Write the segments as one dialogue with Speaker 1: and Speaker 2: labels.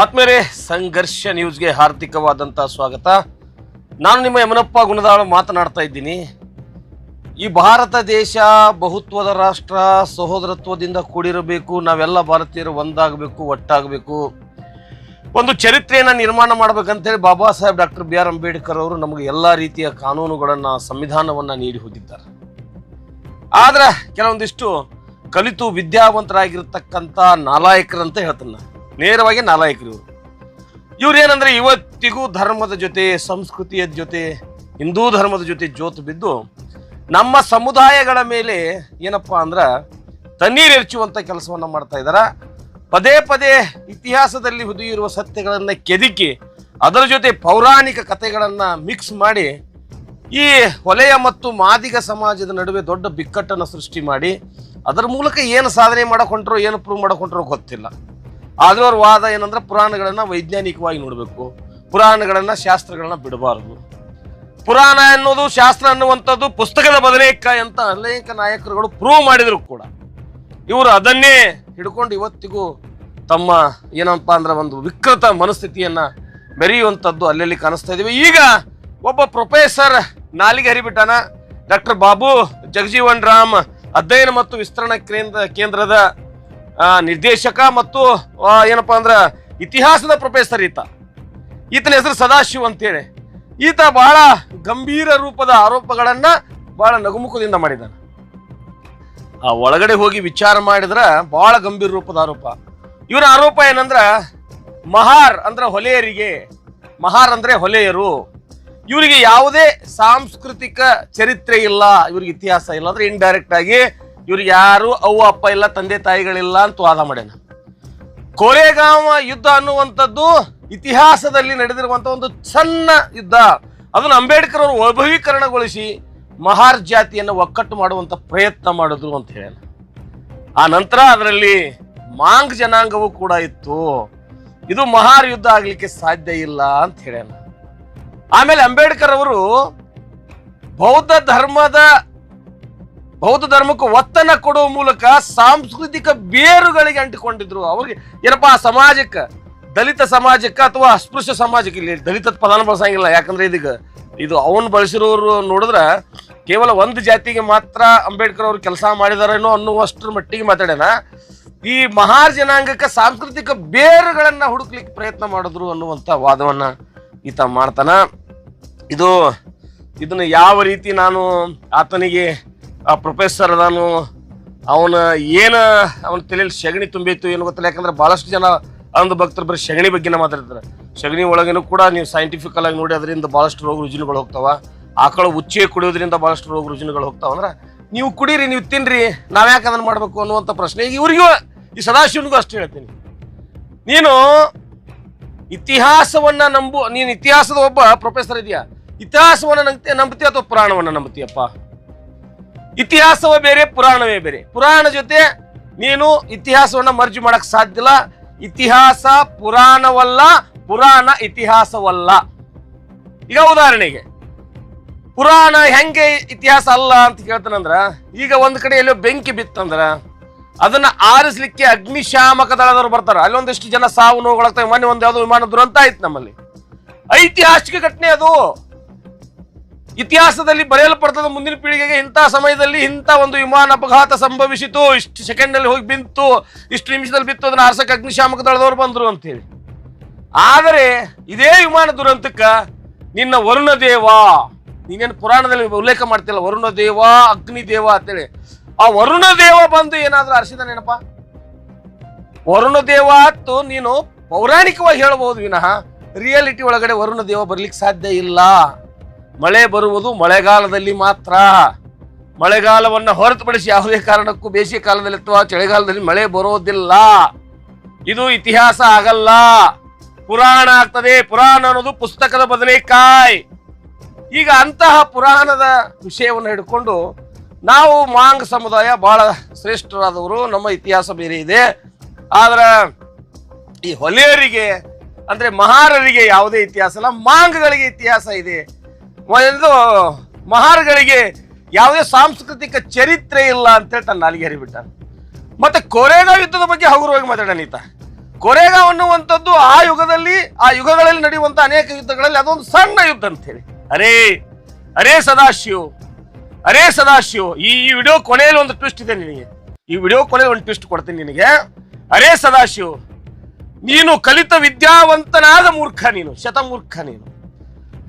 Speaker 1: ಆತ್ಮೇರೆ ಸಂಘರ್ಷ ನ್ಯೂಸ್ಗೆ ಹಾರ್ದಿಕವಾದಂಥ ಸ್ವಾಗತ. ನಾನು ನಿಮ್ಮ ಯಮನಪ್ಪ ಗುಣದಾಳು ಮಾತನಾಡ್ತಾ ಇದ್ದೀನಿ. ಈ ಭಾರತ ದೇಶ ಬಹುತ್ವದ ರಾಷ್ಟ್ರ, ಸಹೋದರತ್ವದಿಂದ ಕೂಡಿರಬೇಕು, ನಾವೆಲ್ಲ ಭಾರತೀಯರು ಒಂದಾಗಬೇಕು, ಒಟ್ಟಾಗಬೇಕು. ಒಂದು ಚರಿತ್ರೆಯನ್ನು ನಿರ್ಮಾಣ ಮಾಡ್ಬೇಕಂತೇಳಿ Baba Saheb doctor B R Ambedkar ಅವರು ನಮಗೆ ಎಲ್ಲ ರೀತಿಯ ಕಾನೂನುಗಳನ್ನು, ಸಂವಿಧಾನವನ್ನು ನೀಡಿ ಹೋಗಿದ್ದಾರೆ. ಆದ್ರೆ ಕೆಲವೊಂದಿಷ್ಟು ಕಲಿತು ವಿದ್ಯಾವಂತರಾಗಿರ್ತಕ್ಕಂಥ ನಾಲಾಯಕರಂತ ಹೇಳ್ತಾನೆ. ನೇರವಾಗಿ ನಾಲಾಯಕರು. ಇವರು ಏನಂದ್ರೆ ಇವತ್ತಿಗೂ ಧರ್ಮದ ಜೊತೆ, ಸಂಸ್ಕೃತಿಯ ಜೊತೆ, ಹಿಂದೂ ಧರ್ಮದ ಜೊತೆ ಜೋತು ಬಿದ್ದು ನಮ್ಮ ಸಮುದಾಯಗಳ ಮೇಲೆ ಏನಪ್ಪಾ ಅಂದ್ರೆ ತಣ್ಣೀರು ಕೆಲಸವನ್ನು ಮಾಡ್ತಾ ಇದಾರ. ಪದೇ ಪದೇ ಇತಿಹಾಸದಲ್ಲಿ ಹುದುಗಿರುವ ಸತ್ಯಗಳನ್ನು ಕೆದಕಿ ಅದರ ಜೊತೆ ಪೌರಾಣಿಕ ಕಥೆಗಳನ್ನು ಮಿಕ್ಸ್ ಮಾಡಿ ಈ ಹೊಲೆಯ ಮತ್ತು ಮಾದಿಗ ಸಮಾಜದ ನಡುವೆ ದೊಡ್ಡ ಬಿಕ್ಕಟ್ಟನ್ನು ಸೃಷ್ಟಿ ಮಾಡಿ ಅದರ ಮೂಲಕ ಏನು ಸಾಧನೆ ಮಾಡಕೊಂಡ್ರು, ಏನು ಪ್ರೂವ್ ಮಾಡಿಕೊಂಡ್ರೋ ಗೊತ್ತಿಲ್ಲ. ಆದ್ರೂ ಅವ್ರ ವಾದ ಏನಂದ್ರೆ ಪುರಾಣಗಳನ್ನ ವೈಜ್ಞಾನಿಕವಾಗಿ ನೋಡಬೇಕು. ಪುರಾಣಗಳನ್ನ ಶಾಸ್ತ್ರಗಳನ್ನ ಬಿಡಬಾರದು. ಪುರಾಣ ಅನ್ನೋದು ಶಾಸ್ತ್ರ ಅನ್ನುವಂಥದ್ದು ಪುಸ್ತಕದ ಬದನೇಕಾಯಿ ಅಂತ ಅನೇಕ ನಾಯಕರುಗಳು ಪ್ರೂವ್ ಮಾಡಿದ್ರು ಕೂಡ. ಇವರು ಅದನ್ನೇ ಹಿಡ್ಕೊಂಡು ಇವತ್ತಿಗೂ ತಮ್ಮ ಏನಪ್ಪ ಅಂದ್ರೆ ಒಂದು ವಿಕೃತ ಮನಸ್ಥಿತಿಯನ್ನ ಬೆರೆಯುವಂಥದ್ದು ಅಲ್ಲಲ್ಲಿ ಕಾಣಿಸ್ತಾ ಇದೀವಿ ಈಗ ಒಬ್ಬ ಪ್ರೊಫೆಸರ್ ನಾಲಿಗೆ ಹರಿಬಿಟ್ಟಾನ. ಡಾಕ್ಟರ್ ಬಾಬು ಜಗಜೀವನ್ ರಾಮ್ ಅಧ್ಯಯನ ಮತ್ತು ವಿಸ್ತರಣಾ ಕೇಂದ್ರ ಕೇಂದ್ರದ ನಿರ್ದೇಶಕ ಮತ್ತು ಏನಪ್ಪಾ ಅಂದ್ರೆ ಇತಿಹಾಸದ ಪ್ರೊಫೆಸರ್ ಈತ. ಈತನ ಹೆಸರು ಸದಾಶಿವ್ ಅಂತೇಳಿ. ಈತ ಬಹಳ ಗಂಭೀರ ರೂಪದ ಆರೋಪಗಳನ್ನ ಬಹಳ ನಗುಮುಖದಿಂದ ಮಾಡಿದ್ದಾನೆ. ಆ, ಒಳಗಡೆ ಹೋಗಿ ವಿಚಾರ ಮಾಡಿದ್ರ ಬಹಳ ಗಂಭೀರ ರೂಪದ ಆರೋಪ. ಇವರ ಆರೋಪ ಏನಂದ್ರ, ಮಹಾರ್ ಅಂದ್ರೆ ಹೊಲೆಯರಿಗೆ, ಮಹಾರ್ ಅಂದ್ರೆ ಹೊಲೆಯರು. ಇವರಿಗೆ ಯಾವುದೇ ಸಾಂಸ್ಕೃತಿಕ ಚರಿತ್ರೆ ಇಲ್ಲ, ಇವ್ರಿಗೆ ಇತಿಹಾಸ ಇಲ್ಲ. ಅಂದ್ರೆ ಇನ್ಡೈರೆಕ್ಟ್ ಆಗಿ ಇವ್ರಿಗೆ ಯಾರು ಅವ್ವ, ಅಪ್ಪ ಇಲ್ಲ, ತಂದೆ ತಾಯಿಗಳಿಲ್ಲ ಅಂತ ವಾದ ಮಾಡ್ಯಾನ. ಕೋರೆಗಾಂವ ಯುದ್ಧ ಅನ್ನುವಂಥದ್ದು ಇತಿಹಾಸದಲ್ಲಿ ನಡೆದಿರುವಂಥ ಒಂದು ಸಣ್ಣ ಯುದ್ಧ. ಅದನ್ನು ಅಂಬೇಡ್ಕರ್ ಅವರು ವೈಭವೀಕರಣಗೊಳಿಸಿ ಮಹಾರ್ ಜಾತಿಯನ್ನು ಒಕ್ಕಟ್ಟು ಮಾಡುವಂತ ಪ್ರಯತ್ನ ಮಾಡಿದ್ರು ಅಂತ ಹೇಳ ಆ ನಂತರ ಅದರಲ್ಲಿ ಮಾಂಗ್ ಜನಾಂಗವೂ ಕೂಡ ಇತ್ತು. ಇದು ಮಹಾರ್ ಯುದ್ಧ ಆಗಲಿಕ್ಕೆ ಸಾಧ್ಯ ಇಲ್ಲ ಅಂತ ಹೇಳ್ಯಾನ. ಆಮೇಲೆ ಅಂಬೇಡ್ಕರ್ ಅವರು ಬೌದ್ಧ ಧರ್ಮದ ಬೌದ್ಧ ಧರ್ಮಕ್ಕೆ ಒತ್ತನ್ನ ಕೊಡುವ ಮೂಲಕ ಸಾಂಸ್ಕೃತಿಕ ಬೇರುಗಳಿಗೆ ಅಂಟಿಕೊಂಡಿದ್ರು. ಅವ್ರಿಗೆ ಏನಪ್ಪಾ, ಆ ಸಮಾಜಕ್ಕೆ, ದಲಿತ ಸಮಾಜಕ್ಕೆ ಅಥವಾ ಅಸ್ಪೃಶ್ಯ ಸಮಾಜಕ್ಕೆ ಇಲ್ಲಿ ದಲಿತದ ಪದಾನ ಬಳಸಂಗಿಲ್ಲ. ಯಾಕಂದ್ರೆ ಇದೀಗ ಇದು ಅವನು ಬಳಸಿರೋರು ನೋಡಿದ್ರೆ ಕೇವಲ ಒಂದು ಜಾತಿಗೆ ಮಾತ್ರ ಅಂಬೇಡ್ಕರ್ ಅವರು ಕೆಲಸ ಮಾಡಿದಾರೇನೋ ಅನ್ನುವಷ್ಟರ ಮಟ್ಟಿಗೆ ಮಾತಾಡ್ಯಾನ. ಈ ಮಹಾರ್ ಜನಾಂಗಕ್ಕೆ ಸಾಂಸ್ಕೃತಿಕ ಬೇರುಗಳನ್ನು ಹುಡುಕ್ಲಿಕ್ಕೆ ಪ್ರಯತ್ನ ಮಾಡಿದ್ರು ಅನ್ನುವಂತ ವಾದವನ್ನ ಈತ ಮಾಡ್ತಾನ. ಇದು, ಇದನ್ನ ಯಾವ ರೀತಿ ನಾನು ಆತನಿಗೆ ಆ ಪ್ರೊಫೆಸರ್ ನಾನು, ಅವನ ಏನು, ಅವನ ತಲೆಯಲ್ಲಿ ಸಗಣಿ ತುಂಬಿತ್ತು ಏನು ಗೊತ್ತಿಲ್ಲ, ಯಾಕಂದ್ರೆ ಬಹಳಷ್ಟು ಜನ ಅಂದ ಭಕ್ತರು ಬರೀ ಸಗಣಿ ಬಗ್ಗೆನೇ ಮಾತಾಡ್ತಾರೆ. ಸಗಣಿ ಒಳಗೇನು ಕೂಡ ನೀವು ಸೈಂಟಿಫಿಕಲ್ ಆಗಿ ನೋಡಿ, ಅದರಿಂದ ಬಹಳಷ್ಟು ರೋಗ ರುಜಿನಗಳು ಹೋಗ್ತಾವ. ಆಕಳ ಉಚ್ಚೆ ಕುಡಿಯೋದ್ರಿಂದ ಬಹಳಷ್ಟು ರೋಗ ರುಜಿನಗಳು ಹೋಗ್ತಾವ. ಅಂದ್ರೆ ನೀವು ಕುಡೀರಿ, ನೀವು ತಿನ್ರಿ ನಾವ್ಯಾಕೆ ಅದನ್ನ ಮಾಡಬೇಕು ಅನ್ನುವಂಥ ಪ್ರಶ್ನೆ. ಈಗ ಇವ್ರಿಗೂ, ಈ ಸದಾಶಿವನಿಗೂ ಅಷ್ಟು ಹೇಳ್ತೀನಿ. ನೀನು ಇತಿಹಾಸವನ್ನ ನಂಬು, ನೀನು ಇತಿಹಾಸದ ಒಬ್ಬ ಪ್ರೊಫೆಸರ್ ಇದೆಯಾ. ಇತಿಹಾಸವನ್ನ ನಂಬ್ತಿ ನಂಬ್ತಿ ಅಥವಾ ಪುರಾಣವನ್ನ ನಂಬ್ತೀಯಪ್ಪ? ಇತಿಹಾಸವೇ ಬೇರೆ, ಪುರಾಣವೇ ಬೇರೆ. ಪುರಾಣ ಜೊತೆ ನೀನು ಇತಿಹಾಸವನ್ನ ಮರ್ಜಿ ಮಾಡಕ್ ಸಾಧ್ಯ ಇಲ್ಲ. ಇತಿಹಾಸ ಪುರಾಣವಲ್ಲ, ಪುರಾಣ ಇತಿಹಾಸವಲ್ಲ. ಈಗ ಉದಾಹರಣೆಗೆ, ಪುರಾಣ ಹೆಂಗೆ ಇತಿಹಾಸ ಅಲ್ಲ ಅಂತ ಕೇಳ್ತಾನಂದ್ರ, ಈಗ ಒಂದ್ ಕಡೆ ಎಲ್ಲೋ ಬೆಂಕಿ ಬಿತ್ತಂದ್ರ, ಅದನ್ನ ಆರಿಸ್ಲಿಕ್ಕೆ ಅಗ್ನಿಶಾಮಕ ದಳದವ್ರು ಬರ್ತಾರ. ಅಲ್ಲೊಂದಿಷ್ಟು ಜನ ಸಾವು ನೋವುಗಳಾಗ್ತವೆ. ಮೊನ್ನೆ ಒಂದು ಯಾವ್ದೋ ವಿಮಾನ ದುರಂತ ಆಯ್ತು ನಮ್ಮಲ್ಲಿ. ಐತಿಹಾಸಿಕ ಘಟನೆ ಅದು. ಇತಿಹಾಸದಲ್ಲಿ ಬರೆಯಲ್ಪಡ್ತದ ಮುಂದಿನ ಪೀಳಿಗೆಗೆ ಇಂಥ ಸಮಯದಲ್ಲಿ ಇಂಥ ಒಂದು ವಿಮಾನ ಅಪಘಾತ ಸಂಭವಿಸಿತು. ಇಷ್ಟು ಸೆಕೆಂಡಲ್ಲಿ ಹೋಗಿ ಬಿಂತು, ಇಷ್ಟು ನಿಮಿಷದಲ್ಲಿ ಬಿತ್ತು, ಅದನ್ನ ಆರ್ಸಕ್ಕೆ ಅಗ್ನಿಶಾಮಕ ದಳದವರು ಬಂದರು ಅಂತೇಳಿ. ಆದರೆ ಇದೇ ವಿಮಾನ ದುರಂತಕ್ಕೆ ನಿನ್ನ ವರುಣ ದೇವ ನೀನೇನು ಪುರಾಣದಲ್ಲಿ ಉಲ್ಲೇಖ ಮಾಡ್ತಿಲ್ಲ ವರುಣ ದೇವ ಅಗ್ನಿ ದೇವ ಅಂತೇಳಿ. ಆ ವರುಣ ದೇವ ಬಂದು ಏನಾದ್ರೂ ನೆನಪ? ವರುಣ ದೇವ ಅತ್ತು ನೀನು ಪೌರಾಣಿಕವಾಗಿ ಹೇಳಬಹುದು ವಿನಃ ರಿಯಾಲಿಟಿ ಒಳಗಡೆ ವರುಣ ದೇವ ಬರ್ಲಿಕ್ಕೆ ಸಾಧ್ಯ ಇಲ್ಲ. ಮಳೆ ಬರುವುದು ಮಳೆಗಾಲದಲ್ಲಿ ಮಾತ್ರ. ಮಳೆಗಾಲವನ್ನು ಹೊರತುಪಡಿಸಿ ಯಾವುದೇ ಕಾರಣಕ್ಕೂ ಬೇಸಿಗೆ ಕಾಲದಲ್ಲಿ ಅಥವಾ ಚಳಿಗಾಲದಲ್ಲಿ ಮಳೆ ಬರೋದಿಲ್ಲ. ಇದು ಇತಿಹಾಸ ಆಗಲ್ಲ. ಪುರಾಣ ಆಗ್ತದೆ. ಪುರಾಣ ಅನ್ನೋದು ಪುಸ್ತಕದ ಬದನೆಕಾಯಿ. ಈಗ ಅಂತಹ ಪುರಾಣದ ವಿಷಯವನ್ನು ಹಿಡ್ಕೊಂಡು ನಾವು ಮಾಂಗ್ ಸಮುದಾಯ ಬಹಳ ಶ್ರೇಷ್ಠರಾದವರು. ನಮ್ಮ ಇತಿಹಾಸ ಬೇರೆ ಇದೆ. ಆದ್ರೆ ಈ ಹೊಲೆಯರಿಗೆ, ಅಂದ್ರೆ ಮಹಾರರಿಗೆ ಯಾವುದೇ ಇತಿಹಾಸ ಇಲ್ಲ. ಮಾಂಗ್ಗಳಿಗೆ ಇತಿಹಾಸ ಇದೆ. ಒಂದು ಮಹಾರ್ಗಳಿಗೆ ಯಾವುದೇ ಸಾಂಸ್ಕೃತಿಕ ಚರಿತ್ರೆ ಇಲ್ಲ ಅಂತೇಳಿ ತನ್ನ ನಾಲಿಗೆ ಹರಿಬಿಟ್ಟ ಮತ್ತೆ ಕೊರೆಗಾಂವ್ ಯುದ್ಧದ ಬಗ್ಗೆ ಹಗುರವಾಗಿ ಮಾತಾಡೋಣ ಈತ. ಅನ್ನುವಂಥದ್ದು ಆ ಯುಗದಲ್ಲಿ, ಆ ಯುಗಗಳಲ್ಲಿ ನಡೆಯುವಂಥ ಅನೇಕ ಯುದ್ಧಗಳಲ್ಲಿ ಅದೊಂದು ಸಣ್ಣ ಯುದ್ಧ ಅಂತೇಳಿ ಅರೇ ಅರೇ ಸದಾಶಿವ್ ಅರೇ ಸದಾಶಿವ್, ಈ ವಿಡಿಯೋ ಕೊನೆಯಲ್ಲಿ ಒಂದು ಟ್ವಿಸ್ಟ್ ಇದೆ ನಿನಗೆ. ಈ ವಿಡಿಯೋ ಕೊನೆಯಲ್ಲಿ ಒಂದು ಟ್ವಿಸ್ಟ್ ಕೊಡ್ತೀನಿ ನಿನಗೆ. ಅರೇ ಸದಾಶಿವ್, ನೀನು ಕಲಿತ ವಿದ್ಯಾವಂತನಾದ ಮೂರ್ಖ ನೀನು, ಶತಮೂರ್ಖ ನೀನು.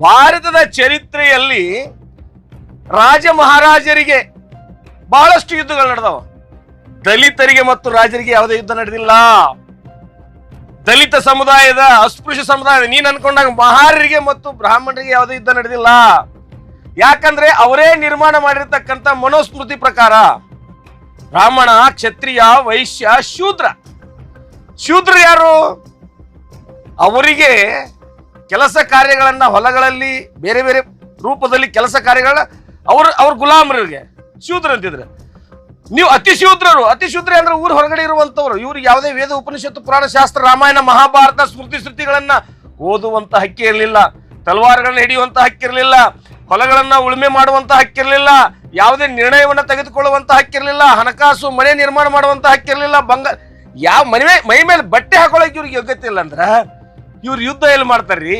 Speaker 1: ಭಾರತದ ಚರಿತ್ರೆಯಲ್ಲಿ ರಾಜ ಮಹಾರಾಜರಿಗೆ ಬಹಳಷ್ಟು ಯುದ್ಧಗಳು ನಡೆದವ. ದಲಿತರಿಗೆ ಮತ್ತು ರಾಜರಿಗೆ ಯಾವುದೇ ಯುದ್ಧ ನಡೆದಿಲ್ಲ. ದಲಿತ ಸಮುದಾಯದ, ಅಸ್ಪೃಶ್ಯ ಸಮುದಾಯದ, ನೀನ್ ಅನ್ಕೊಂಡಾಗ ಮಹಾರರಿಗೆ ಮತ್ತು ಬ್ರಾಹ್ಮಣರಿಗೆ ಯಾವುದೇ ಯುದ್ಧ ನಡೆದಿಲ್ಲ. ಯಾಕಂದ್ರೆ ಅವರೇ ನಿರ್ಮಾಣ ಮಾಡಿರ್ತಕ್ಕಂಥ ಮನೋಸ್ಮೃತಿ ಪ್ರಕಾರ ಬ್ರಾಹ್ಮಣ, ಕ್ಷತ್ರಿಯ, ವೈಶ್ಯ, ಶೂದ್ರ. ಶೂದ್ರ ಯಾರು? ಅವರಿಗೆ ಕೆಲಸ ಕಾರ್ಯಗಳನ್ನು ಹೊಲಗಳಲ್ಲಿ ಬೇರೆ ಬೇರೆ ರೂಪದಲ್ಲಿ ಕೆಲಸ ಕಾರ್ಯಗಳ ಅವರು, ಅವ್ರ ಗುಲಾಮರಿಗೆ ಶೂದ್ರ ಅಂತಿದ್ರೆ. ನೀವು ಅತಿ ಶೂದ್ರರು. ಅತಿ ಶೂದ್ರ ಅಂದ್ರೆ ಊರ ಹೊರಗಡೆ ಇರುವಂತವ್ರು. ಇವ್ರಿಗೆ ಯಾವುದೇ ವೇದ, ಉಪನಿಷತ್ತು ಪುರಾಣ ಶಾಸ್ತ್ರ ರಾಮಾಯಣ, ಮಹಾಭಾರತ ಸ್ಮೃತಿ ಶ್ರುತಿಗಳನ್ನ ಓದುವಂತ ಹಕ್ಕಿ ಇರಲಿಲ್ಲ. ತಲವಾರುಗಳನ್ನ ಹಿಡಿಯುವಂತ ಹಕ್ಕಿರಲಿಲ್ಲ ಹೊಲಗಳನ್ನ ಉಳುಮೆ ಮಾಡುವಂತ ಹಕ್ಕಿರಲಿಲ್ಲ ಯಾವುದೇ ನಿರ್ಣಯವನ್ನ ತೆಗೆದುಕೊಳ್ಳುವಂತ ಹಕ್ಕಿರಲಿಲ್ಲ ಹಣಕಾಸು, ಮನೆ ನಿರ್ಮಾಣ ಮಾಡುವಂತ ಹಕ್ಕಿರಲಿಲ್ಲ ಬಂಗ ಯಾವ ಮನೆ ಮೇ- ಮೇಲೆ ಬಟ್ಟೆ ಹಾಕೊಳ್ಳೋಕೆ ಇವ್ರಿಗೆ ಯೋಗ್ಯತೆ ಇಲ್ಲ ಅಂದ್ರ ಇವ್ರು ಯುದ್ಧ ಎಲ್ಲಿ ಮಾಡ್ತಾರ್ರಿ?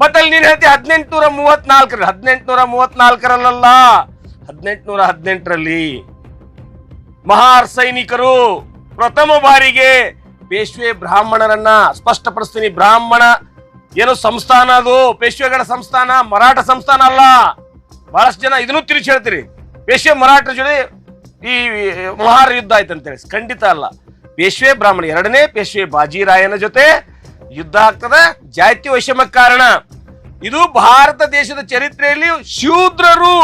Speaker 1: ಮತ್ತೆ ಅಲ್ಲಿ ನೀನ್ ಹೇಳ್ತಿ ಹದಿನೆಂಟುನೂರ ಮೂವತ್ನಾಲ್ಕರಲ್ಲಿ, ಹದಿನೆಂಟುನೂರ ಮೂವತ್ನಾಲ್ಕರಲ್ಲ ಹದಿನೆಂಟುನೂರ ಹದಿನೆಂಟರಲ್ಲಿ ಮಹಾರ್ ಸೈನಿಕರು ಪ್ರಥಮ ಬಾರಿಗೆ ಪೇಶ್ವೆ ಬ್ರಾಹ್ಮಣರನ್ನ ಸ್ಪಷ್ಟಪಡಿಸ್ತೀನಿ. ಬ್ರಾಹ್ಮಣ ಏನು ಸಂಸ್ಥಾನ ಅದು? ಪೇಶ್ವೆಗಳ ಸಂಸ್ಥಾನ, ಮರಾಠ ಸಂಸ್ಥಾನ ಅಲ್ಲ. ಬಹಳಷ್ಟು ಜನ ಇದನ್ನು ತಿರುಚಿ ಹೇಳ್ತೀರಿ. ಪೇಶ್ವೆ, ಮರಾಠರ ಜೊತೆ ಈ ಮಹಾರ ಯುದ್ಧ ಆಯ್ತು ಅಂತೇಳಿ ಖಂಡಿತ ಅಲ್ಲ. ಪೇಶ್ವೆ, ಬ್ರಾಹ್ಮಣ ಎರಡನೇ ಪೇಶ್ವೆ ಬಾಜಿರಾಯನ ಜೊತೆ ಯುದ್ಧ ಆಗ್ತದ. ಜಾತಿ ವಶಮ ಕಾರಣ ಇದು ಭಾರತ ದೇಶದ ಚರಿತ್ರೆಯಲ್ಲಿ ಶೂದ್ರರು.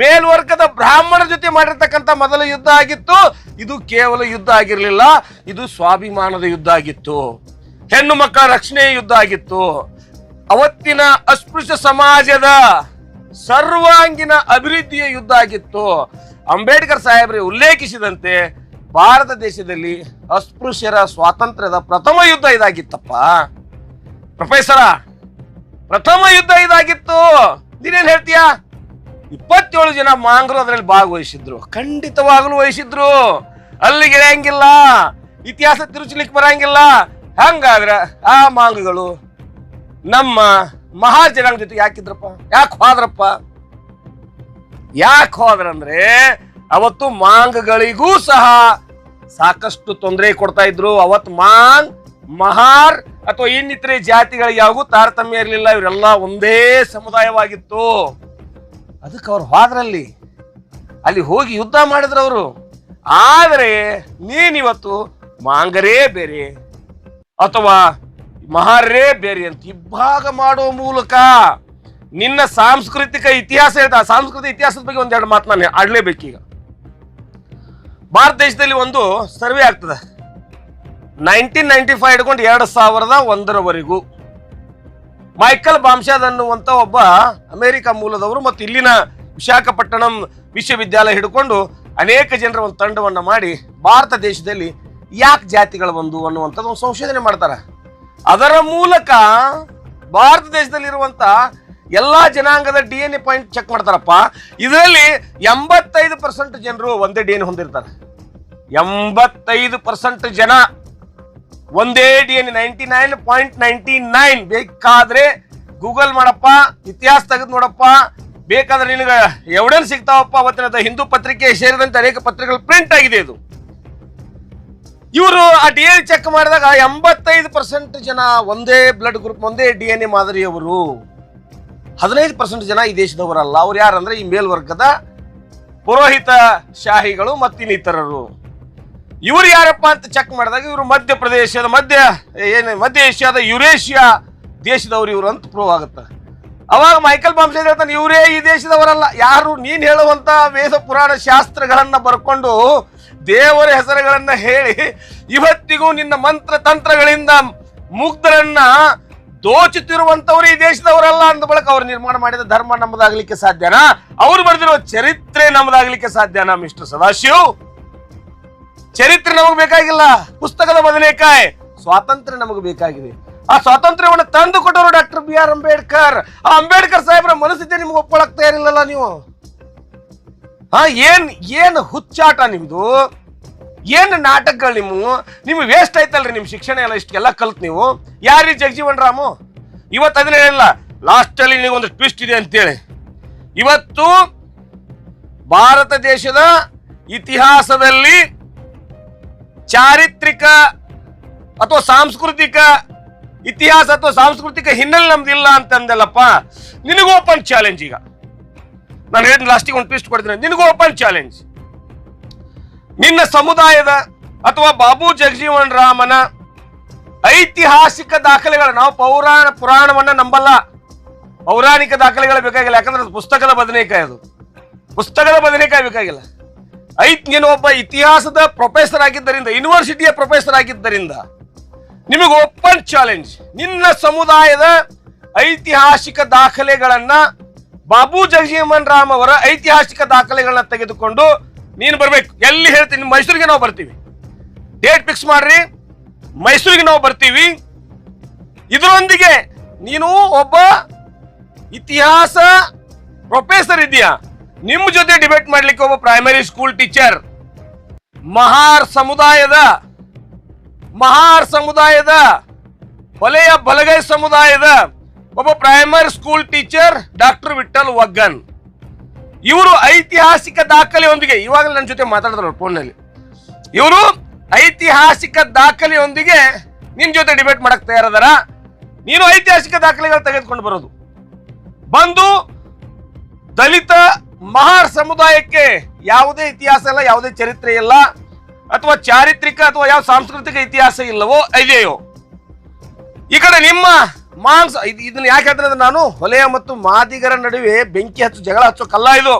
Speaker 1: ಮೇಲ್ವರ್ಗದ ಬ್ರಾಹ್ಮಣ ಜೊತೆ ಮಾಡಿರ್ತಕ್ಕಂಥ ಮೊದಲ ಯುದ್ಧ ಆಗಿತ್ತು. ಇದು ಕೇವಲ ಯುದ್ಧ ಆಗಿರಲಿಲ್ಲ, ಇದು ಸ್ವಾಭಿಮಾನದ ಯುದ್ಧ ಆಗಿತ್ತು. ಹೆಣ್ಣು ಮಕ್ಕಳ ರಕ್ಷಣೆಯ ಯುದ್ಧ ಆಗಿತ್ತು. ಅವತ್ತಿನ ಅಸ್ಪೃಶ್ಯ ಸಮಾಜದ ಸರ್ವಾಂಗೀಣ ಅಭಿವೃದ್ಧಿಯ ಯುದ್ಧ ಆಗಿತ್ತು. ಅಂಬೇಡ್ಕರ್ ಸಾಹೇಬ್ರೆ ಉಲ್ಲೇಖಿಸಿದಂತೆ ಭಾರತ ದೇಶದಲ್ಲಿ ಅಸ್ಪೃಶ್ಯರ ಸ್ವಾತಂತ್ರ್ಯದ ಪ್ರಥಮ ಯುದ್ಧ ಇದಾಗಿತ್ತಪ್ಪ. ಪ್ರೊಫೆಸರ, ಪ್ರಥಮ ಯುದ್ಧ ಇದಾಗಿತ್ತು. ನೀನೇನ್ ಹೇಳ್ತೀಯಾ? ಇಪ್ಪತ್ತೇಳು ಜನ ಮಾಂಗ್ರು ಅದರಲ್ಲಿ ಭಾಗವಹಿಸಿದ್ರು. ಖಂಡಿತವಾಗ್ಲೂ ವಹಿಸಿದ್ರು. ಅಲ್ಲಿಗೆ ಗೆಳೆಯಂಗಿಲ್ಲ. ಇತಿಹಾಸ ತಿರುಚಲಿಕ್ಕೆ ಬರಂಗಿಲ್ಲ. ಹಂಗಾದ್ರೆ ಆ ಮಾಂಗಗಳು ನಮ್ಮ ಮಹಾಜನಾಂಗ ಜೊತೆ ಯಾಕಿದ್ರಪ್ಪ? ಯಾಕೆ ಹೋದ್ರಪ್ಪ? ಯಾಕೆ ಹೋದ್ರಂದ್ರೆ ಅವತ್ತು ಮಾಂಗಗಳಿಗೂ ಸಹ ಸಾಕಷ್ಟು ತೊಂದರೆ ಕೊಡ್ತಾ ಇದ್ರು. ಅವತ್ತು ಮಾಂಗ್, ಮಹಾರ್ ಅಥವಾ ಇನ್ನಿತರೆ ಜಾತಿಗಳಿಗೆ ಯಾವಾಗೂ ತಾರತಮ್ಯ ಇರಲಿಲ್ಲ. ಇವರೆಲ್ಲ ಒಂದೇ ಸಮುದಾಯವಾಗಿತ್ತು. ಅದಕ್ಕೆ ಅವ್ರು ಹೋದ್ರಲ್ಲಿ, ಅಲ್ಲಿ ಹೋಗಿ ಯುದ್ಧ ಮಾಡಿದ್ರು ಅವರು. ಆದರೆ ನೀನಿವತ್ತು ಮಾಂಗರೇ ಬೇರೆ ಅಥವಾ ಮಹಾರೇ ಬೇರೆ ಅಂತ ಇಬ್ಬಾಗ ಮಾಡೋ ಮೂಲಕ ನಿನ್ನ ಸಾಂಸ್ಕೃತಿಕ ಇತಿಹಾಸ ಹೇಳ್ತಾ, ಸಾಂಸ್ಕೃತಿಕ ಇತಿಹಾಸದ ಬಗ್ಗೆ ಒಂದೆರಡು ಮಾತು ನಾನು ಆಡ್ಲೇಬೇಕೀಗ ಭಾರತ ದೇಶದಲ್ಲಿ ಒಂದು ಸರ್ವೆ ಆಗ್ತದೆ. ನೈನ್ಟೀನ್ ನೈನ್ಟಿ ಫೈವ್ ಹಿಡ್ಕೊಂಡು ಎರಡು ಸಾವಿರದ ಒಂದರವರೆಗೂ. ಮೈಕಲ್ ಬಾಂಶಾದ್ ಅನ್ನುವಂಥ ಒಬ್ಬ ಅಮೆರಿಕ ಮೂಲದವರು ಮತ್ತು ಇಲ್ಲಿನ ವಿಶಾಖಪಟ್ಟಣಂ ವಿಶ್ವವಿದ್ಯಾಲಯ ಹಿಡ್ಕೊಂಡು ಅನೇಕ ಜನರ ಒಂದು ತಂಡವನ್ನು ಮಾಡಿ ಭಾರತ ದೇಶದಲ್ಲಿ ಯಾಕೆ ಜಾತಿಗಳು ಬಂದು ಅನ್ನುವಂಥದ್ದು ಒಂದು ಸಂಶೋಧನೆ ಮಾಡ್ತಾರೆ. ಅದರ ಮೂಲಕ ಭಾರತ ದೇಶದಲ್ಲಿರುವಂಥ ಎಲ್ಲಾ ಜನಾಂಗದ D N A point check ಮಾಡ್ತಾರಪ್ಪ. ಇದರಲ್ಲಿ ಎಂಬತ್ತೈದು ಪರ್ಸೆಂಟ್ ಜನರು ಒಂದೇ ಡಿ ಎನ್ ಹೊಂದಿರ್ತಾರೆ. ಎಂಬತ್ತೈದು ಪರ್ಸೆಂಟ್ ಜನ ಒಂದೇ D N ninety nine point ninety nine ಬೇಕಾದ್ರೆ ಗೂಗಲ್ ಮಾಡಪ್ಪ, ಇತಿಹಾಸ ತೆಗೆದು ನೋಡಪ್ಪ. ಬೇಕಾದ್ರೆ ನಿನಗೆ ಎವಿಡೆನ್ಸ್ ಸಿಗ್ತಾವಪ್ಪ ಅವತ್ತಿನ ಹಿಂದೂ ಪತ್ರಿಕೆ ಸೇರಿದಂತೆ ಅನೇಕ ಪತ್ರಿಕೆಗಳು ಪ್ರಿಂಟ್ ಆಗಿದೆ ಇದು. ಇವರು ಆ ಡಿ ಎನ್ ಚೆಕ್ ಮಾಡಿದಾಗ ಎಂಬತ್ತೈದು ಪರ್ಸೆಂಟ್ ಜನ ಒಂದೇ ಬ್ಲಡ್ ಗ್ರೂಪ್ ಒಂದೇ ಡಿ ಎನ್ ಎ ಮಾದರಿಯವರು. ಹದಿನೈದು ಪರ್ಸೆಂಟ್ ಜನ ಈ ದೇಶದವರಲ್ಲ. ಅವ್ರು ಯಾರಂದ್ರೆ ಈ ಮೇಲ್ವರ್ಗದ ಪುರೋಹಿತ ಶಾಹಿಗಳು ಮತ್ತು ಇನ್ನಿತರರು ಇವರು ಯಾರಪ್ಪ ಅಂತ ಚೆಕ್ ಮಾಡಿದಾಗ ಇವರು ಮಧ್ಯಪ್ರದೇಶದ ಮಧ್ಯ, ಏನು ಮಧ್ಯ ಏಷ್ಯಾದ ಯುರೇಷಿಯಾ ದೇಶದವರು ಇವರು ಅಂತ ಪ್ರೂವ್ ಆಗುತ್ತೆ. ಅವಾಗ ಮೈಕಲ್ ಬಾಂಬ್ಸೆ ಹೇಳ್ತಾನೆ, ಇವರೇ ಈ ದೇಶದವರಲ್ಲ. ಯಾರು ನೀನು ಹೇಳುವಂತ ವೇದ ಪುರಾಣ ಶಾಸ್ತ್ರಗಳನ್ನು ಬರ್ಕೊಂಡು ದೇವರ ಹೆಸರುಗಳನ್ನು ಹೇಳಿ, ಇವತ್ತಿಗೂ ನಿನ್ನ ಮಂತ್ರ ತಂತ್ರಗಳಿಂದ ಮುಗ್ಧರನ್ನ ದೋಚುತ್ತಿರುವಂತವ್ರು ಈ ದೇಶದವರಲ್ಲ ಅಂದ ಬಳಿಕ ಅವ್ರು ನಿರ್ಮಾಣ ಮಾಡಿದ ಧರ್ಮ ನಮ್ಮದಾಗ್ಲಿಕ್ಕೆ ಸಾಧ್ಯನಾ? ಅವ್ರು ಬರೆದಿರೋ ಚರಿತ್ರೆ ನಮ್ಮದಾಗ್ಲಿಕ್ಕೆ ಸಾಧ್ಯನಾ, ಮಿಸ್ಟರ್ ಸದಾಶಿವ್? ಚರಿತ್ರೆ ನಮಗೆ ಬೇಕಾಗಿಲ್ಲ. ಪುಸ್ತಕದ ಬದನೆಕಾಯಿ. ಸ್ವಾತಂತ್ರ್ಯ ನಮಗೆ ಬೇಕಾಗಿದೆ ಆ ಸ್ವಾತಂತ್ರ್ಯವನ್ನು ತಂದು ಕೊಟ್ಟವರು ಡಾಕ್ಟರ್ ಬಿ ಆರ್ ಅಂಬೇಡ್ಕರ್. ಆ ಅಂಬೇಡ್ಕರ್ ಸಾಹೇಬ್ರ ಮನಸ್ಥಿತಿ ನಿಮ್ಗೆ ಒಪ್ಪಳಕ್ ತಯಾರಿಲ್ಲಲ್ಲ ನೀವು? ಹಾ, ಏನ್ ಏನ್ ಹುಚ್ಚಾಟ ನಿಮ್ದು? ಏನು ನಾಟಕಗಳು ನಿಮ್ಮ? ನಿಮ್ಗೆ ವೇಸ್ಟ್ ಆಯ್ತಲ್ರಿ ನಿಮ್ಮ ಶಿಕ್ಷಣ ಎಲ್ಲ ಇಷ್ಟೆಲ್ಲ ಕಲ್ತು ನೀವು? ಯಾರೀ ಜಗಜೀವನ್ ರಾಮು ಇವತ್ತು ಅದನ್ನ ಹೇಳಿಲ್ಲ ಲಾಸ್ಟಲ್ಲಿ ಒಂದು ಟ್ವಿಸ್ಟ್ ಇದೆ ಅಂತೇಳಿ. ಇವತ್ತು ಭಾರತ ದೇಶದ ಇತಿಹಾಸದಲ್ಲಿ ಚಾರಿತ್ರಿಕ ಅಥವಾ ಸಾಂಸ್ಕೃತಿಕ ಇತಿಹಾಸ ಅಥವಾ ಸಾಂಸ್ಕೃತಿಕ ಹಿನ್ನೆಲೆ ನಮ್ದಿಲ್ಲ ಅಂತಂದಲ್ಲಪ್ಪ, ನಿನಗೂ ಓಪನ್ ಚಾಲೆಂಜ್ ಈಗ. ನಾನು ಹೇಳಿದ ಲಾಸ್ಟಿಗೆ ಒಂದು ಟ್ವಿಸ್ಟ್ ಕೊಡ್ತೀನಿ. ನಿನಗೂ ಓಪನ್ ಚಾಲೆಂಜ್ ನಿನ್ನ ಸಮುದಾಯದ ಅಥವಾ ಬಾಬು ಜಗಜೀವನ್ ರಾಮನ ಐತಿಹಾಸಿಕ ದಾಖಲೆಗಳು, ನಾವು ಪೌರಾಣ ಪುರಾಣವನ್ನ ನಂಬಲ್ಲ. ಪೌರಾಣಿಕ ದಾಖಲೆಗಳು ಬೇಕಾಗಿಲ್ಲ, ಯಾಕಂದ್ರೆ ಪುಸ್ತಕದ ಬದನೆಕಾಯಿ ಅದು. ಪುಸ್ತಕದ ಬದನೆಕಾಯಿ ಬೇಕಾಗಿಲ್ಲ. ಐತ್ ನೀನು ಒಬ್ಬ ಇತಿಹಾಸದ ಪ್ರೊಫೆಸರ್ ಆಗಿದ್ದರಿಂದ ಯೂನಿವರ್ಸಿಟಿಯ ಪ್ರೊಫೆಸರ್ ಆಗಿದ್ದರಿಂದ, ನಿಮಗೆ ಓಪನ್ ಚಾಲೆಂಜ್ ನಿನ್ನ ಸಮುದಾಯದ ಐತಿಹಾಸಿಕ ದಾಖಲೆಗಳನ್ನ ಬಾಬು ಜಗಜೀವನ್ ರಾಮ್ ಅವರ ಐತಿಹಾಸಿಕ ದಾಖಲೆಗಳನ್ನ ತೆಗೆದುಕೊಂಡು ನೀನು ಬರ್ಬೇಕು. ಎಲ್ಲಿ ಹೇಳ್ತೀನಿ, ಮೈಸೂರಿಗೆ ನಾವು ಬರ್ತೀವಿ. ಡೇಟ್ ಫಿಕ್ಸ್ ಮಾಡ್ರಿ. ಮೈಸೂರಿಗೆ ನಾವು ಬರ್ತೀವಿ. ಇದರೊಂದಿಗೆ ನೀನು ಒಬ್ಬ ಇತಿಹಾಸ ಪ್ರೊಫೆಸರ್ ಇದೆಯಾ ನಿಮ್ಮ ಜೊತೆ ಡಿಬೇಟ್ ಮಾಡ್ಲಿಕ್ಕೆ ಒಬ್ಬ ಪ್ರೈಮರಿ ಸ್ಕೂಲ್ ಟೀಚರ್ ಮಹಾರ್ ಸಮುದಾಯದ ಮಹಾರ್ ಸಮುದಾಯದ ವಲಯ ಬಲಗೈ ಸಮುದಾಯದ ಒಬ್ಬ primary school teacher doctor Vithal Vaggan ಇವರು ಐತಿಹಾಸಿಕ ದಾಖಲೆಯೊಂದಿಗೆ ಇವಾಗ ನನ್ನ ಜೊತೆ ಮಾತಾಡಿದ್ರು ಫೋನ್ನಲ್ಲಿ. ಇವರು ಐತಿಹಾಸಿಕ ದಾಖಲೆಯೊಂದಿಗೆ ನಿನ್ನ ಜೊತೆ ಡಿಬೇಟ್ ಮಾಡಕ್ ತಯಾರದಾರ. ನೀನು ಐತಿಹಾಸಿಕ ದಾಖಲೆಗಳು ತೆಗೆದುಕೊಂಡು ಬರೋದು. ಬಂದು ದಲಿತ ಮಹಾರ್ ಸಮುದಾಯಕ್ಕೆ ಯಾವುದೇ ಇತಿಹಾಸ ಇಲ್ಲ, ಯಾವುದೇ ಚರಿತ್ರೆ ಇಲ್ಲ, ಅಥವಾ ಚಾರಿತ್ರಿಕ ಅಥವಾ ಯಾವ ಸಾಂಸ್ಕೃತಿಕ ಇತಿಹಾಸ ಇಲ್ಲವೋ, ಇದೆಯೋ. ಈ ಕಡೆ ನಿಮ್ಮ ಮಾಂಸ, ಇದು ಇದನ್ನ ಯಾಕೆ ಹೇಳ್ತಾರೆ ಅಂದ್ರೆ ನಾನು ಹೊಲೆಯ ಮತ್ತು ಮಾದಿಗರ ನಡುವೆ ಬೆಂಕಿ ಹಚ್ಚು, ಜಗಳ ಹಚ್ಚೋ ಕಲ್ಲ ಇದು.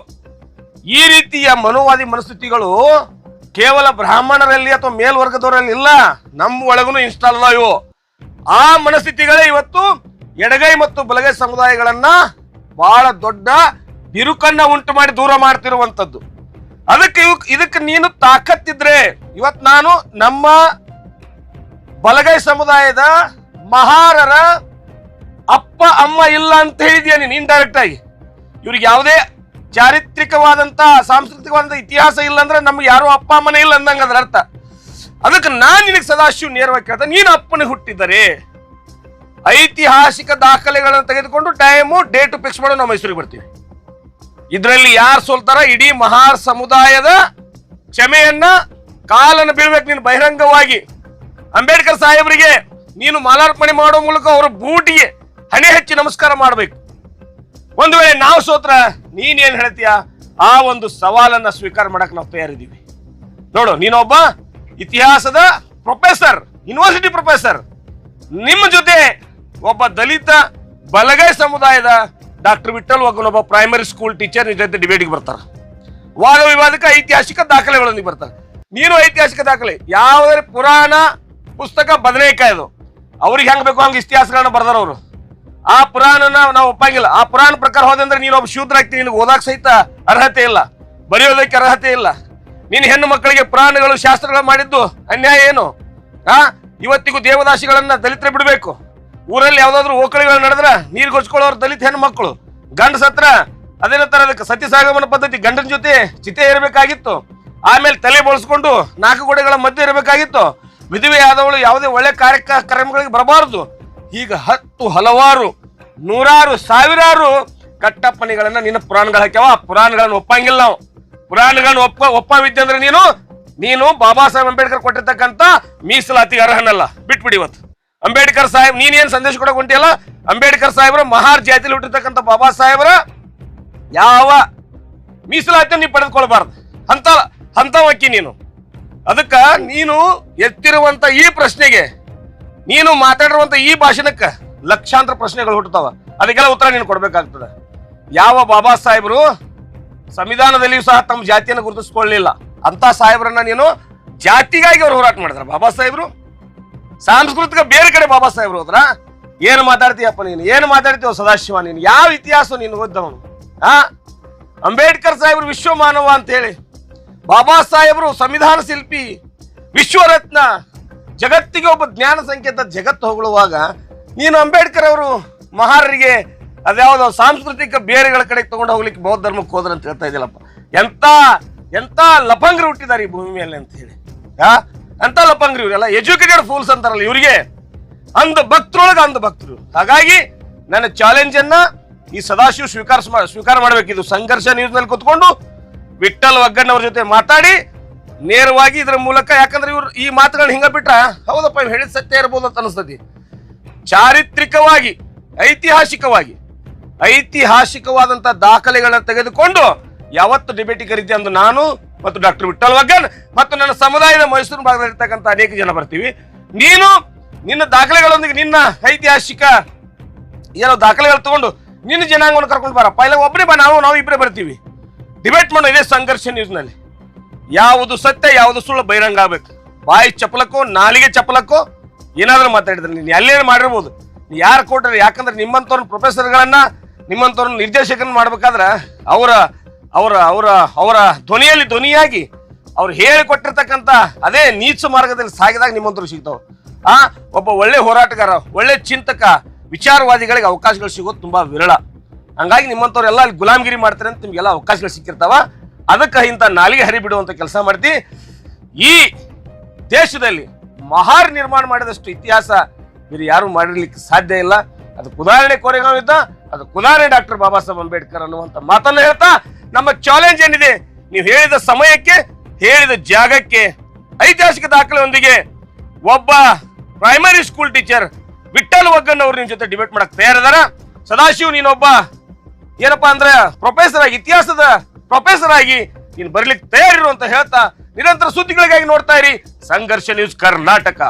Speaker 1: ಈ ರೀತಿಯ ಮನೋವಾದಿ ಮನಸ್ಥಿತಿಗಳು ಕೇವಲ ಬ್ರಾಹ್ಮಣರಲ್ಲಿ ಅಥವಾ ಮೇಲ್ವರ್ಗದವರಲ್ಲಿ ಇಲ್ಲ, ನಮ್ಮ ಒಳಗೂ ಇನ್ಸ್ಟಾಲ್ ಅಲ್ಲ ಇವು. ಆ ಮನಸ್ಥಿತಿಗಳೇ ಇವತ್ತು ಎಡಗೈ ಮತ್ತು ಬಲಗೈ ಸಮುದಾಯಗಳನ್ನ ಬಹಳ ದೊಡ್ಡ ಬಿರುಕನ್ನ ಉಂಟು ಮಾಡಿ ದೂರ ಮಾಡ್ತಿರುವಂತದ್ದು. ಅದಕ್ಕೆ ಇದಕ್ಕೆ ನೀನು ತಾಕತ್ತಿದ್ರೆ ಇವತ್ ನಾನು ನಮ್ಮ ಬಲಗೈ ಸಮುದಾಯದ ಮಹಾರರ ಅಪ್ಪ, ಅಮ್ಮ ಇಲ್ಲ ಅಂತ ಹೇಳಿದ್ಯಾ ನೀನು? ಇಂಡೈರೆಕ್ಟ್ ಆಗಿ. ಇವ್ರಿಗೆ ಯಾವುದೇ ಚಾರಿತ್ರಿಕವಾದಂತ, ಸಾಂಸ್ಕೃತಿಕವಾದಂತ ಇತಿಹಾಸ ಇಲ್ಲ ಅಂದ್ರೆ ನಮ್ಗೆ ಯಾರು ಅಪ್ಪ, ಅಮ್ಮನೇ ಇಲ್ಲ ಅಂದಂಗ ಅದ್ರ ಅರ್ಥ. ಅದಕ್ಕೆ ನಾನು ನಿನಗೆ ಸದಾಶಿವ್ ನೇರವಾಗಿ ಕೇಳ್ತಾ, ನೀನು ಅಪ್ಪನ ಹುಟ್ಟಿದರೆ ಐತಿಹಾಸಿಕ ದಾಖಲೆಗಳನ್ನು ತೆಗೆದುಕೊಂಡು ಟೈಮು ಡೇಟ್ ಫಿಕ್ಸ್ ಮಾಡೋ, ನಾವು ಮೈಸೂರಿಗೆ ಬರ್ತೀವಿ. ಇದರಲ್ಲಿ ಯಾರು ಸೋಲ್ತಾರ ಇಡೀ ಮಹಾ ಸಮುದಾಯದ ಕ್ಷಮೆಯನ್ನ ಕಾಲನ್ನು ಬೀಳ್ಬೇಕು ನೀನು ಬಹಿರಂಗವಾಗಿ. ಅಂಬೇಡ್ಕರ್ ಸಾಹೇಬರಿಗೆ ನೀನು ಮಾಲಾರ್ಪಣೆ ಮಾಡೋ ಮೂಲಕ ಅವರ ಬೂಟಿಗೆ ಹಣೆ ಹಚ್ಚಿ ನಮಸ್ಕಾರ ಮಾಡಬೇಕು. ಒಂದು ವೇಳೆ ನಾವು ಸೋತ್ರ ನೀನೇನ್ ಹೇಳ್ತೀಯ? ಆ ಒಂದು ಸವಾಲನ್ನ ಸ್ವೀಕಾರ ಮಾಡಕ್ ನಾವು ತಯಾರಿದ್ದೀವಿ. ನೋಡು, ನೀನೊಬ್ಬ ಇತಿಹಾಸದ ಪ್ರೊಫೆಸರ್ ಯೂನಿವರ್ಸಿಟಿ ಪ್ರೊಫೆಸರ್ ನಿಮ್ಮ ಜೊತೆ ಒಬ್ಬ ದಲಿತ ಬಲಗೈ ಸಮುದಾಯದ ಡಾಕ್ಟರ್ ವಿಠಲ್ ಒಬ್ಬ ಪ್ರೈಮರಿ ಸ್ಕೂಲ್ ಟೀಚರ್ ನಿಜ ಜೊತೆ ಡಿಬೇಟ್ಗೆ ಬರ್ತಾರೆ. ವಾದ ವಿವಾದಕ್ಕೆ ಐತಿಹಾಸಿಕ ದಾಖಲೆಗಳೊಂದಿಗೆ ಬರ್ತಾರೆ. ನೀನು ಐತಿಹಾಸಿಕ ದಾಖಲೆ. ಯಾವುದೇ ಪುರಾಣ ಪುಸ್ತಕ ಬದನೇಕಾಯಿ ಅದು ಅವ್ರಿಗೆ ಹೆಂಗ್ ಬೇಕು ಹಂಗೆ ಇತಿಹಾಸಗಳನ್ನ ಬರ್ದಾರ ಅವರು. ಆ ಪುರಾಣನ ನಾವು ಒಪ್ಪಂಗಿಲ್ಲ. ಆ ಪುರಾಣ ಪ್ರಕಾರ ಹೋದಂದ್ರೆ ನೀನು ಒಬ್ಬ ಶೂದ್ರ ಆಗ್ತೀನಿ ನಿನಗೆ ಓದಾಕ್ ಸಹಿತ ಅರ್ಹತೆ ಇಲ್ಲ. ಬರೆಯೋದಕ್ಕೆ ಅರ್ಹತೆ ಇಲ್ಲ. ನೀನು ಹೆಣ್ಣು ಮಕ್ಕಳಿಗೆ ಪುರಾಣಗಳು, ಶಾಸ್ತ್ರಗಳು ಮಾಡಿದ್ದು ಅನ್ಯಾಯ ಏನು? ಆ? ಇವತ್ತಿಗೂ ದೇವದಾಸಿಗಳನ್ನ ದಲಿತರೆ ಬಿಡಬೇಕು. ಊರಲ್ಲಿ ಯಾವ್ದಾದ್ರು ಓಕಳಿಗಳು ನಡೆದ್ರೆ ನೀರು ಗೊಚ್ಕೊಳ್ಳೋರು ದಲಿತ ಹೆಣ್ಣು ಮಕ್ಕಳು. ಗಂಡ ಸತ್ರ ಅದೇನ ತರ ಅದಕ್ಕೆ ಸತ್ಯ ಸಾಗಮನ ಪದ್ಧತಿ, ಗಂಡನ ಜೊತೆ ಚಿತೆ ಇರಬೇಕಾಗಿತ್ತು. ಆಮೇಲೆ ತಲೆ ಬಳಸ್ಕೊಂಡು ನಾಲ್ಕು ಗೋಡೆಗಳ ಮಧ್ಯೆ ಇರಬೇಕಾಗಿತ್ತು. ವಿಧವೆ ಆದವಳು ಯಾವುದೇ ಒಳ್ಳೆ ಕಾರ್ಯಕ್ರಮಗಳಿಗೆ ಬರಬಾರದು. ಈಗ ಹತ್ತು ಹಲವಾರು, ನೂರಾರು, ಸಾವಿರಾರು ಕಟ್ಟಪ್ಪಣಿಗಳನ್ನ ನಿನ್ನ ಪುರಾಣಗಳು ಹಾಕ್ಯಾವ. ಪುರಾಣಗಳನ್ನ ಒಪ್ಪಂಗಿಲ್ಲ ನಾವು. ಪುರಾಣಗಳನ್ನ ಒಪ್ಪ ಒಪ್ಪವಿದ್ದೆ ಅಂದ್ರೆ ನೀನು? ನೀನು ಬಾಬಾ ಸಾಹೇಬ್ ಅಂಬೇಡ್ಕರ್ ಕೊಟ್ಟಿರ್ತಕ್ಕಂಥ ಮೀಸಲಾತಿ ಅರ್ಹನಲ್ಲ. ಬಿಟ್ಬಿಡಿ ಇವತ್ತು. ಅಂಬೇಡ್ಕರ್ ಸಾಹೇಬ್ ನೀನೇನ್ ಸಂದೇಶ ಕೊಡಕ್ಕೆ ಹೊಂಟಿಯಲ್ಲ? ಅಂಬೇಡ್ಕರ್ ಸಾಹೇಬ್ರ ಮಹಾರ್ ಜಾತಿಲಿ ಹುಟ್ಟಿರ್ತಕ್ಕಂಥ ಬಾಬಾ ಸಾಹೇಬ್ರ ಯಾವ ಮೀಸಲಾತಿಯನ್ನು ನೀವು ಪಡೆದುಕೊಳ್ಬಾರ್ದು. ಅಂತ ಅಂತವಕ್ಕಿ ನೀನು. ಅದಕ್ಕ ನೀನು ಎತ್ತಿರುವಂತ ಈ ಪ್ರಶ್ನೆಗೆ ನೀನು ಮಾತಾಡಿರುವಂತ ಈ ಭಾಷಣಕ್ಕೆ ಲಕ್ಷಾಂತರ ಪ್ರಶ್ನೆಗಳು ಹುಟ್ಟುತ್ತವ. ಅದಕ್ಕೆಲ್ಲ ಉತ್ತರ ನೀನು ಕೊಡ್ಬೇಕಾಗ್ತದ. ಯಾವ ಬಾಬಾ ಸಾಹೇಬರು ಸಂವಿಧಾನದಲ್ಲಿಯೂ ಸಹ ತಮ್ಮ ಜಾತಿಯನ್ನು ಗುರುತಿಸಿಕೊಳ್ಳಲಿಲ್ಲ. ಅಂತ ಸಾಹೇಬರನ್ನ ನೀನು ಜಾತಿಗಾಗಿ ಅವ್ರು ಹೋರಾಟ ಮಾಡಿದ್ರ. ಬಾಬಾ ಸಾಹೇಬ್ರು ಸಾಂಸ್ಕೃತಿಕ ಬೇರೆ ಕಡೆ ಬಾಬಾ ಸಾಹೇಬ್ರು ಹೋದ್ರ, ಏನು ಮಾತಾಡ್ತೀಯಪ್ಪ ನೀನು? ಏನು ಮಾತಾಡ್ತೀವ ಸದಾಶಿವ ನೀನು? ಯಾವ ಇತಿಹಾಸ ನೀನು ಓದ್ದವನು? ಆ? ಅಂಬೇಡ್ಕರ್ ಸಾಹೇಬ್ರು ವಿಶ್ವ ಮಾನವ ಅಂತ ಹೇಳಿ ಬಾಬಾ ಸಾಹೇಬರು ಸಂವಿಧಾನ ಶಿಲ್ಪಿ ವಿಶ್ವರತ್ನ ಜಗತ್ತಿಗೆ ಒಬ್ಬ ಜ್ಞಾನ ಸಂಕೇತ ಜಗತ್ತು ಹೊಗಳುವಾಗ, ನೀನು ಅಂಬೇಡ್ಕರ್ ಅವರು ಮಹಾರರಿಗೆ ಅದ್ಯಾವುದೋ ಸಾಂಸ್ಕೃತಿಕ ಬೇರೆಗಳ ಕಡೆಗೆ ತಗೊಂಡು ಹೋಗ್ಲಿಕ್ಕೆ ಬೌದ್ಧ ಧರ್ಮಕ್ಕೆ ಹೋದ್ರೆ ಅಂತ ಹೇಳ್ತಾ ಇದ್ದಿಲ್ಲಪ್ಪ ಎಂತ ಎಂತ ಲಪಂಗ್ರಿ ಹುಟ್ಟಿದ್ದಾರೆ ಈ ಭೂಮಿ ಮೇಲೆ ಅಂತ ಹೇಳಿ. ಯಾ ಅಂತ ಲಪಂಗ್ರಿ ಇವರೆಲ್ಲ ಎಜುಕೇಟೆಡ್ ಫೂಲ್ಸ್ ಅಂತಾರಲ್ಲ ಇವರಿಗೆ. ಅಂದ ಭಕ್ತರೊಳಗೆ ಅಂದ ಭಕ್ತರು. ಹಾಗಾಗಿ ನನ್ನ ಚಾಲೆಂಜ್ ಅನ್ನ ಈ ಸದಾಶಿವ ಸ್ವೀಕಾರ ಸ್ವೀಕಾರ ಮಾಡಬೇಕಿದು. ಸಂಘರ್ಷ ನ್ಯೂಸ್ನಲ್ಲಿ ಕುತ್ಕೊಂಡು ವಿಠಲ್ ಒಗ್ಗಣ್ಣವ್ರ ಜೊತೆ ಮಾತಾಡಿ ನೇರವಾಗಿ ಇದರ ಮೂಲಕ, ಯಾಕಂದ್ರೆ ಇವ್ರು ಈ ಮಾತುಗಳನ್ನ ಹಿಂಗ ಬಿಟ್ರ, ಹೌದಪ್ಪ ಇವ್ ಹೇಳಿದ ಸತ್ಯ ಇರ್ಬೋದು ಅಂತ ಅನಿಸ್ತತಿ ಚಾರಿತ್ರಿಕವಾಗಿ, ಐತಿಹಾಸಿಕವಾಗಿ, ಐತಿಹಾಸಿಕವಾದಂತ ದಾಖಲೆಗಳನ್ನ ತೆಗೆದುಕೊಂಡು ಯಾವತ್ತು ಡಿಬೇಟಿ ಕರೀತಿ ಅಂದು ನಾನು ಮತ್ತು ಡಾಕ್ಟರ್ ವಿಠಲ್ ವಗ್ಗನ್ ಮತ್ತು ನನ್ನ ಸಮುದಾಯದ ಮೈಸೂರು ಭಾಗದಲ್ಲಿರ್ತಕ್ಕಂಥ ಅನೇಕ ಜನ ಬರ್ತೀವಿ. ನೀನು ನಿನ್ನ ದಾಖಲೆಗಳೊಂದಿಗೆ ನಿನ್ನ ಐತಿಹಾಸಿಕ ಏನೋ ದಾಖಲೆಗಳು ತಗೊಂಡು ನಿನ್ನ ಜನಾಂಗವನ್ನು ಕರ್ಕೊಂಡು ಬಾರಪ್ಪ. ಇಲ್ಲ ಒಬ್ಬರೇ ಬಾ, ನಾವು ನಾವು ಇಬ್ಬರೇ ಬರ್ತೀವಿ. ಡಿಬೇಟ್ ಮಾಡೋ ಇದೇ ಸಂಘರ್ಷ ನ್ಯೂಸ್ನಲ್ಲಿ ಯಾವುದು ಸತ್ಯ, ಯಾವುದು ಸುಳ್ಳು ಬಹಿರಂಗ ಆಗ್ಬೇಕು. ಬಾಯಿ ಚಪ್ಪಲಕ್ಕೋ, ನಾಲಿಗೆ ಚಪ್ಪಲಕ್ಕೋ, ಏನಾದ್ರೂ ಮಾತಾಡಿದ್ರೆ ನೀನು ಎಲ್ಲೇನು ಮಾಡಿರ್ಬೋದು. ಯಾರು ಕೊಟ್ಟರೆ ಯಾಕಂದ್ರೆ ನಿಮ್ಮಂಥವ್ರ ಪ್ರೊಫೆಸರ್ಗಳನ್ನ ನಿಮ್ಮಂಥವ್ರ ನಿರ್ದೇಶಕನ ಮಾಡ್ಬೇಕಾದ್ರೆ ಅವರ ಅವರ ಅವರ ಅವರ ಧ್ವನಿಯಲ್ಲಿ ಧ್ವನಿಯಾಗಿ ಅವ್ರು ಹೇಳಿಕೊಟ್ಟಿರ್ತಕ್ಕಂಥ ಅದೇ ನೀಚು ಮಾರ್ಗದಲ್ಲಿ ಸಾಗಿದಾಗ ನಿಮ್ಮಂಥವ್ರು ಸಿಗ್ತಾವೆ. ಆ, ಒಬ್ಬ ಒಳ್ಳೆ ಹೋರಾಟಗಾರ, ಒಳ್ಳೆ ಚಿಂತಕ, ವಿಚಾರವಾದಿಗಳಿಗೆ ಅವಕಾಶಗಳು ಸಿಗೋದು ತುಂಬಾ ವಿರಳ. ಹಂಗಾಗಿ ನಿಮ್ಮಂಥವ್ರೆಲ್ಲ ಅಲ್ಲಿ ಗುಲಾಮಗಿರಿ ಮಾಡ್ತಾರೆ ಅಂತ ನಿಮ್ಗೆಲ್ಲ ಅವಕಾಶಗಳು ಸಿಕ್ಕಿರ್ತಾವ. ಅದಕ್ಕೆ ಇಂಥ ನಾಲಿಗೆ ಹರಿ ಬಿಡುವಂತ ಕೆಲಸ ಮಾಡ್ತಿ. ಈ ದೇಶದಲ್ಲಿ ಮಹಾರ್ ನಿರ್ಮಾಣ ಮಾಡಿದಷ್ಟು ಇತಿಹಾಸ ಬೇರೆ ಯಾರು ಮಾಡಿರ್ಲಿಕ್ಕೆ ಸಾಧ್ಯ ಇಲ್ಲ. ಅದಕ್ಕೆ ಉದಾಹರಣೆ ಕೋರೆಗಾಂವ್ ಇದ್ದ ಅದು ಉದಾಹರಣೆ ಡಾಕ್ಟರ್ ಬಾಬಾ ಸಾಹೇಬ್ ಅಂಬೇಡ್ಕರ್ ಅನ್ನುವಂತ ಮಾತನ್ನು ಹೇಳ್ತಾ, ನಮ್ಮ ಚಾಲೆಂಜ್ ಏನಿದೆ? ನೀವು ಹೇಳಿದ ಸಮಯಕ್ಕೆ, ಹೇಳಿದ ಜಾಗಕ್ಕೆ, ಐತಿಹಾಸಿಕ ದಾಖಲೆಯೊಂದಿಗೆ ಒಬ್ಬ primary school teacher Vithal Oggan ಅವ್ರ ನಿಮ್ ಜೊತೆ ಡಿಬೇಟ್ ಮಾಡಕ್ ತಯಾರಿದಾರ. ಸದಾಶಿವ್, ನೀನೊಬ್ಬ ಏನಪ್ಪಾ ಅಂದ್ರೆ ಪ್ರೊಫೆಸರ್ ಇತಿಹಾಸದ ಪ್ರೊಫೆಸರ್ ಆಗಿ ನೀನು ಬರ್ಲಿಕ್ಕೆ ತಯಾರಿರು ಅಂತ ಹೇಳ್ತಾ ನಿರಂತರ ಸುದ್ದಿಗಳಿಗಾಗಿ ನೋಡ್ತಾ ಇರಿ. ಸಂಘರ್ಷ ನ್ಯೂಸ್ ಕರ್ನಾಟಕ.